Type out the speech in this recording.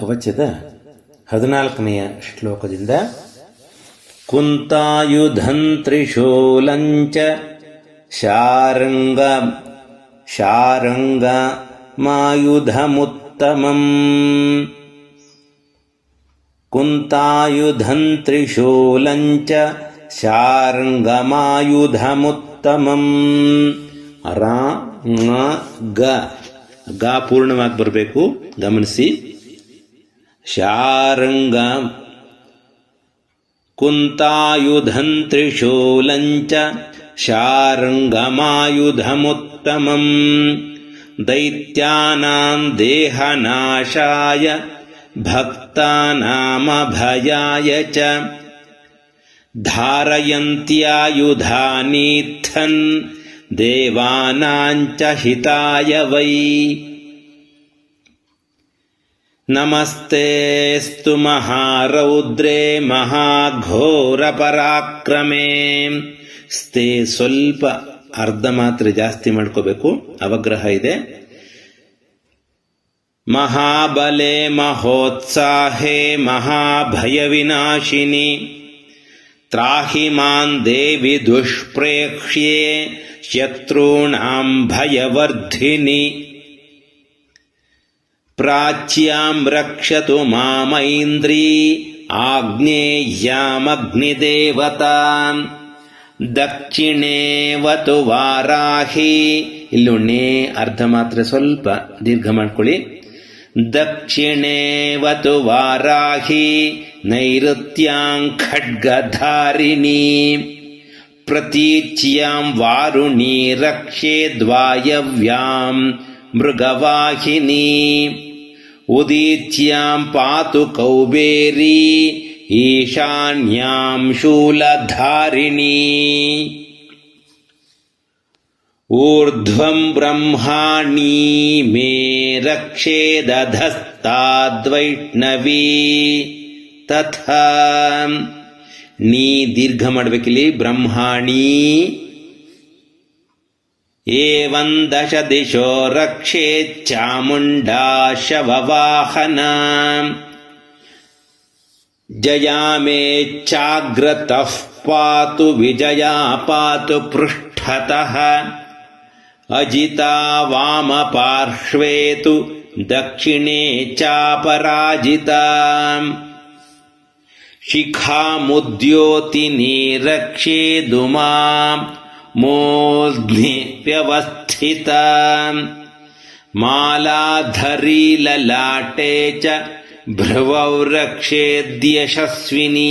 ಕವಚದ ಹದಿನಾಲ್ಕನೆಯ ಶ್ಲೋಕದಿಂದ ಕುಂತಾಯುಧಂತ್ರಿಶೂಲಂಚ ಶಾರಂಗ ಶಾರಂಗ ಮಾಯುಧಮುತ್ತಮಂ. ಕುಂತಾಯುಧಂತ್ರಿಶೂಲಂಚ ಶಾರಂಗಮಾಯುಧಮುತ್ತಮಂ ರಾ ಗ. ಗ ಪೂರ್ಣವಾಗಿ ಬರಬೇಕು. ಗಮನಿಸಿ. शार्ङ्ग कुन्तायुधम् त्रिशूलम् च शार्ङ्गमायुधमुत्तमम् दैत्यानाम् देहनाशाय भक्तानामभयाय च धारयन्त्यायुधानीत्थन् देवानाम् च हिताय वै नमस्तेऽस्तु महारौद्रे ಮಹಾಘೋರಪರಾಕ್ರಮೆ ಸ್ತೆ ಸ್ವಲ್ಪ ಅರ್ಧ ಮಾತ್ರ ಜಾಸ್ತಿ ಮಾಡ್ಕೋಬೇಕು ಅವಗ್ರಹ ಇದೆ ಮಹಾಬಲೆ ಮಹೋತ್ಸಾಹೆ ಮಹಾಭಯವಿನಾಶಿನಿ त्राहि मां देवि दुष्प्रेक्ष्ये शत्रूणां भयवर्धिनि प्राच्यां रक्षतु मामैन्द्री ಆಗ್ನೇಯಾಮಗ್ನಿದೇವತಾಂ ದಕ್ಷಿಣೇವತು ವಾರಾಹಿ ಇಲ್ಲೂ ನೇ ಅರ್ಧ ಮಾತ್ರ ಸ್ವಲ್ಪ ದೀರ್ಘ ಮಾಡ್ಕೊಳ್ಳಿ ದಕ್ಷಿಣೇವತು ವಾರಾಹಿ ನೈಋತ್ಯಾಂ ಖಡ್ಗಧಾರಿಣಿ ಪ್ರತೀಚ್ಯಾಂ ವಾರುಣಿ ರಕ್ಷೇದ್ವಾಯವ್ಯಾಂ ಮೃಗವಾಹಿನಿ ಉದೀಚ್ಯಾಂ ಪಾತು ಕೌಬೇರಿ ಈಶಾನ್ಯಾಂ ಶೂಲಧಾರಿಣಿ ऊर्ध्वं ब्रह्माणी मे रक्षेदधस्ताद्वैष्णवी ತಥಾ ನೀ ದೀರ್ಘ ಮಾಡಬೇಕಿಲ್ಲಿ ಬ್ರಹ್ಮಾಣಿ एवं दश दिशो रक्षेच्चामुण्डाशववाहना जयामेच्चाग्रतः पातु विजया पातु पृष्ठतः। अजिता वामपार्श्वे तु दक्षिणे चापराजिता। शिखामुद्योतिनी रक्षेदु माम्। मोऽग्निव्यवस्थिता मालाधरी ललाटे च भ्रुवौ रक्षेद्यशस्विनी